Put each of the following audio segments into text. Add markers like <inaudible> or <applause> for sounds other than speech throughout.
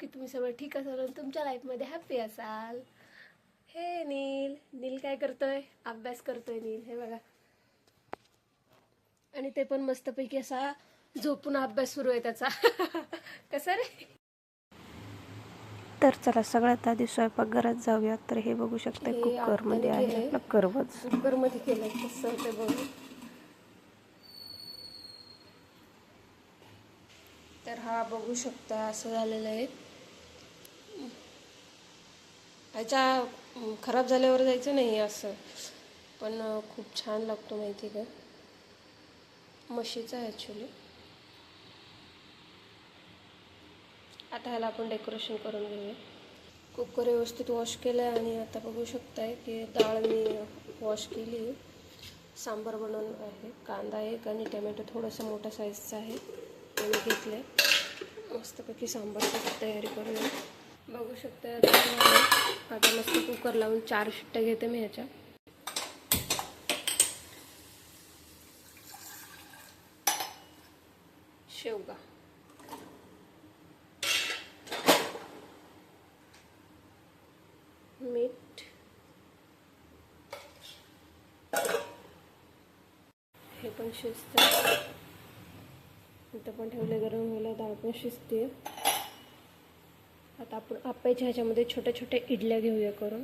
की तुम्ही सगळं ठीक असाल आणि तुमच्या लाईफमध्ये हॅप्पी असाल. हे नील नील काय करतोय? अभ्यास करतोय नील हे बघा. आणि ते पण मस्तपैकी असा झोपून अभ्यास सुरू आहे त्याचा. <laughs> कसा रे? तर चला सगळ्यात आधी स्वयंपाकघरात जाऊया. तर हे बघू शकता कुकरमध्ये आत्याने आहे. आपलं करवज. कुकरमध्ये केलंय कसं होतंय बघू. हा बघू शकता असं झालेलं आहे. ह्याच्या खराब झाल्यावर जायचं नाही असं. पण खूप छान लागतो माहिती का? म्हशीचा आहे ॲक्च्युली आता ह्याला आपण डेकोरेशन करून घेऊया. कुकर व्यवस्थित वॉश केलं आहे आणि आता बघू शकताय की डाळ मी वॉश केली. सांबार बनवून आहे. कांदा एक आणि टमॅटो थोडंसं मोठ्या साईजचा आहे. मी घेतलं आहे मस्तपैकी सांबारची तयारी करूया. बघू शकता आता मस्त कुकर लावून चार शिट्ट्या घेते मी ह्याच्या. शेवगा. मीठ. हे पण शिजतं इथं पण ठेवले गरम व्हायला डाळ पण शिजते. आता आपण आप्याच्या ह्याच्यामध्ये छोट्या छोट्या इडल्या घेऊया करून.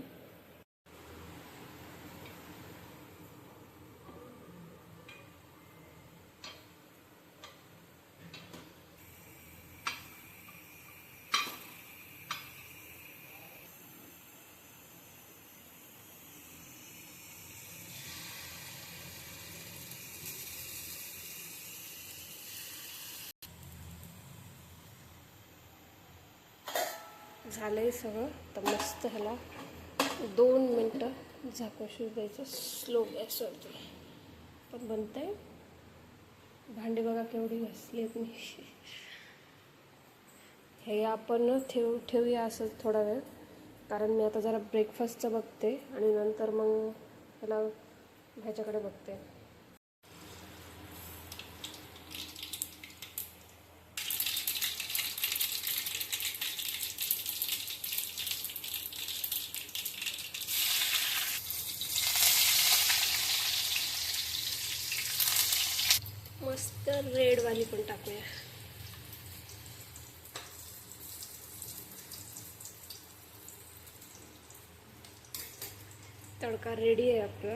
झालं आहे सगळं. तर मस्त ह्याला दोन मिनटं झाकोशी द्यायचं. स्लो गॅसवरती पण बनत आहे भांडी बघा केवढी घासली आहेत मी. हे आपण ठेव ठेवूया असं थोडा वेळ. कारण मी आता जरा ब्रेकफास्टचं बघते आणि नंतर मग ह्याला ह्याच्याकडे बघते. तर रेडवाली पण टाकूया. तडका रेडी आहे आपला.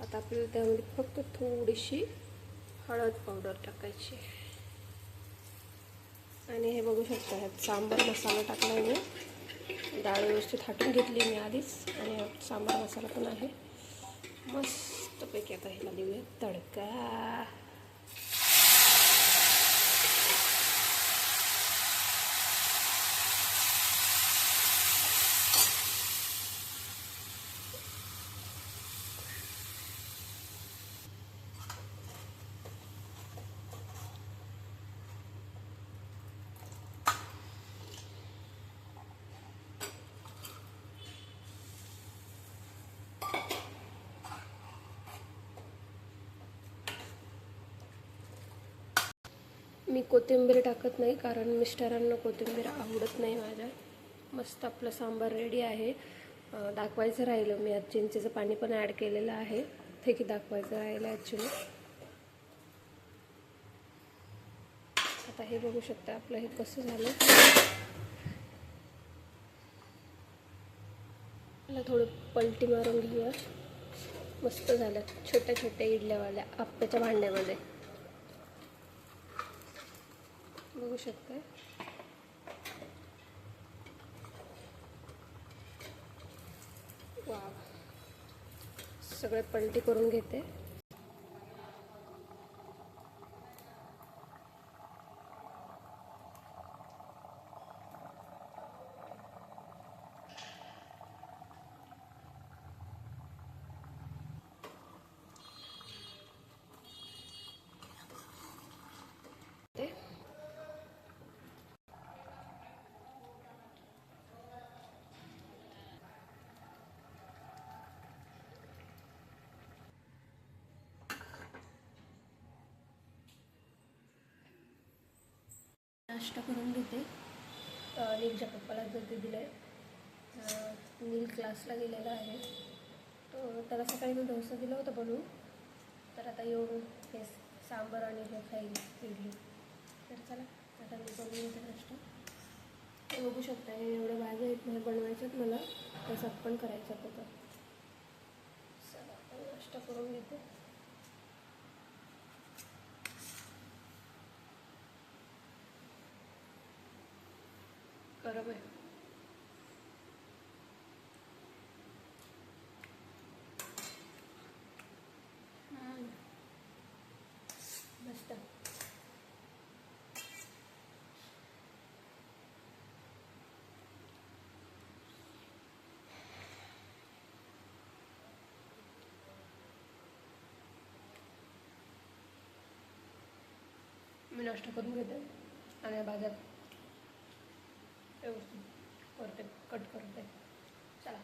आता आपल्याला त्यामध्ये फक्त थोडीशी हळद पावडर टाकायची. आणि हे बघू शकता ह्यात सांबार मसाला टाकला मी. डाळ व्यवस्थित हाटून घेतली मी आधीच. आणि सांबार मसाला पण आहे. मस्तपैकी आता ह्याला देऊया तडका. मी कोथिंबीर टाकत नाही कारण मिस्टरांना कोथिंबीर आवडत नाही माझ्या. मस्त आपलं सांबार रेडी आहे. दाखवायचं राहिलं. मी आज चिंचेचं पाणी पण ॲड केलेलं आहे. ते की दाखवायचं राहिलं ॲक्च्युली आता हे बघू शकता आपलं हे कसं झालं. मला थोडं पलटी मारून घेऊया. मस्त झालं. छोट्या छोट्या इडल्यावाल्या आप्प्याच्या भांड्यामध्ये. बघू शकते वा सगळे पलटी करून घेते. नाश्ता करून घेते. नीलच्या पप्पाला ते दिलं आहे नील क्लासला गेलेला आहे. तो त्याला सकाळी मी डोसा दिला होता बनवून. तर आता येऊन हे सांबर आणि हे खाईल इडली. तर चला आता मी बनवून घेते नाश्ता. बघू शकता हे एवढ्या भाज्या आहेत नाही बनवायच्यात मला. तसं पण करायचं होतं चला नाश्ता करून घेते. बरोबर. आहे मस्त. मी नाश्ता करून घेते आणि बाजार व्यवस्थित करते कट करते. चला.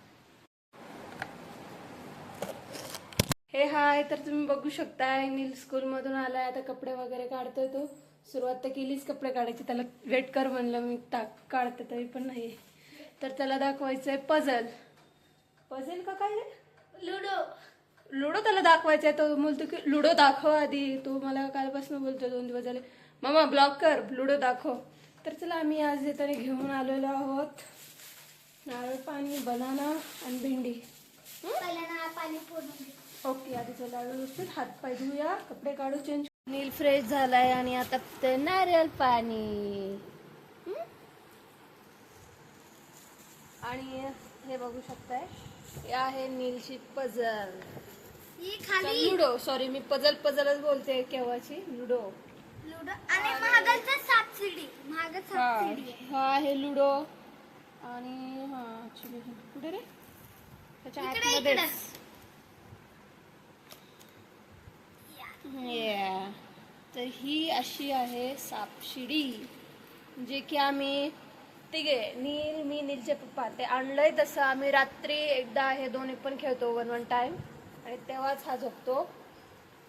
हे हाय तर तुम्ही बघू शकताय नील स्कूलमधून आलाय. आता कपडे वगैरे काढतोय तो. सुरुवात तर केलीच कपडे काढायची. त्याला वेट कर म्हणलं मी टाक काढते तरी पण नाही तर त्याला दाखवायचंय पझल पझल का काय रे लुडो लुडो त्याला दाखवायचा आहे तो बोलतो की लुडो दाखव आधी. तो मला कालपासून बोलतो दोन दिवस झाले. मामा ब्लॉक कर. लुडो दाखव. तर चला आम्ही आज येताना घेऊन आलेलो आहोत. नारळ पाणी बनाना आणि भेंडी. ओके आधी चला व्यवस्थित हात पाय धुया कपडे काढू चेंज नील फ्रेश झालाय आणि आता पितोय नारळ पाणी. आणि हे बघू शकताय हे आहे नीलची खाली. लुडो सॉरी मी पझल पझलच बोलते केव्हाची? लुडो. लुडो. हा आहे. हा आहे लुडो आणि हा कुठे रे? त्याच्या आतमध्येच. तर ही अशी आहे सापशिडी जे की आम्ही तिघे नील मी नीलचे पप्पा. ते आणलंय तसं आम्ही रात्री एकदा हे दोन्ही पण खेळतो वन वन टाइम आणि तेव्हाच हा झोपतो.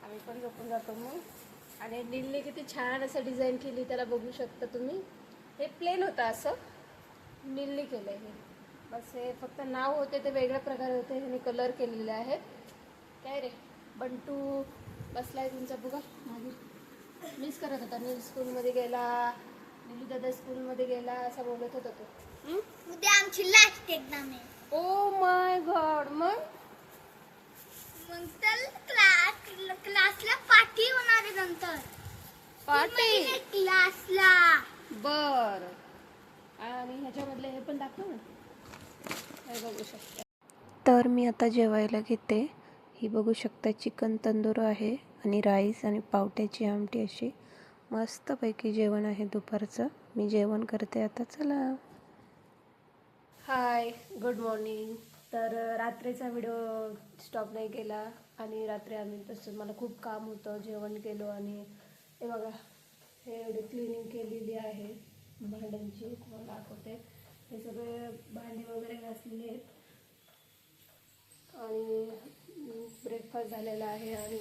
आम्ही पण झोपून जातो मग. आणि नीलने किती छान असं डिझाईन केली त्याला बघू शकता तुम्ही. हे प्लेन होतं असं. नीलने केलं हे. बस हे फक्त नाव होते ते वेगळ्या प्रकारे होते ह्याने कलर केलेले आहेत. काय रे? बंटू बसलाय तुमचा बुगा मागे. मिस करत होता. नील स्कूलमध्ये गेला नीलू दादा स्कूलमध्ये गेला असं बोलत होता तो? उद्या आमची लास्ट एक्झाम आहे. ओ माय गॉड मग? मग तर क्लास क्लासला पाठी होणार क्लासला. बर. आणि ह्याच्यामधले हे पण दाखव ना. हे बघू शकता. तर मी आता जेवायला घेते. ही बघू शकता चिकन तंदूर आहे आणि राईस आणि पावट्याची आमटी अशी. मस्तपैकी जेवण आहे दुपारचं. मी जेवण करते आता. चला. Hi good morning. तर रात्रीचा व्हिडिओ स्टॉप नाही केला आणि रात्री आम्ही तसं मला खूप काम होतं जेवण केलं आणि हे बघा हे एवढी क्लिनिंग केलेली आहे. भांड्यांची तुम्हाला दाखवते. हे सगळे भांडी वगैरे घासलेली आहेत. आणि ब्रेकफास्ट झालेला आहे आणि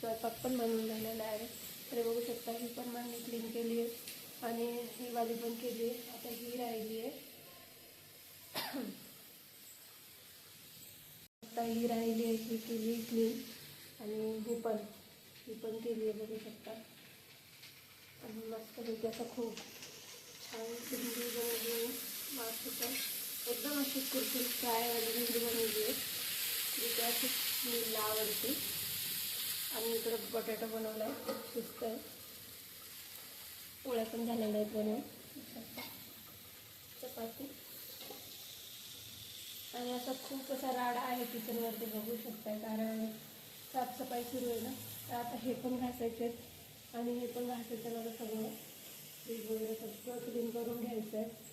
स्वयंपाक पण बनवून झालेला आहे. तर बघू शकता ही पण भांडी क्लीन केली आहे आणि ही वाली पण केली आहे. आता ही राहिली आहे. आता ही राहिली आहे ही केली क्लीन आणि ही पण ही पण केली आहे बघू शकता. आणि मस्तपैकी असं खूप छान भिंडी बनवली मातीचं एकदम अशी कुरकुरीत फ्राय वाली भिंडी बनवली आहे. जी अशी नीला आवडते. आणि इकडं बटाटा बनवला आहे. शिस्त आहे. पोळ्या पण झालेल्या आहेत बनवून. चपाती. आणि असा खूप असा राडा आहे किचनवरती बघू शकताय कारण साफसफाई सुरू आहे ना. तर आता हे पण घासायचे आहेत आणि हे पण घासायचं मला सगळं. फ्रीज वगैरे सगळं क्लीन करून घ्यायचं आहे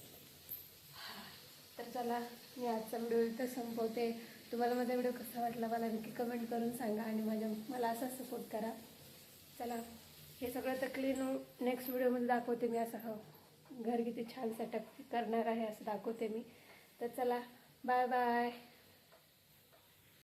तर चला मी आजचा व्हिडिओ इथं संपवते. तुम्हाला माझा व्हिडिओ कसा वाटला मला नक्की कमेंट करून सांगा आणि माझ्या मला असा सपोर्ट करा. चला हे सगळं तर क्लीन नेक्स्ट व्हिडिओमध्ये दाखवते मी असं हो, घर किती छान सेटअप करणार आहे असं दाखवते मी. तर चला 拜拜。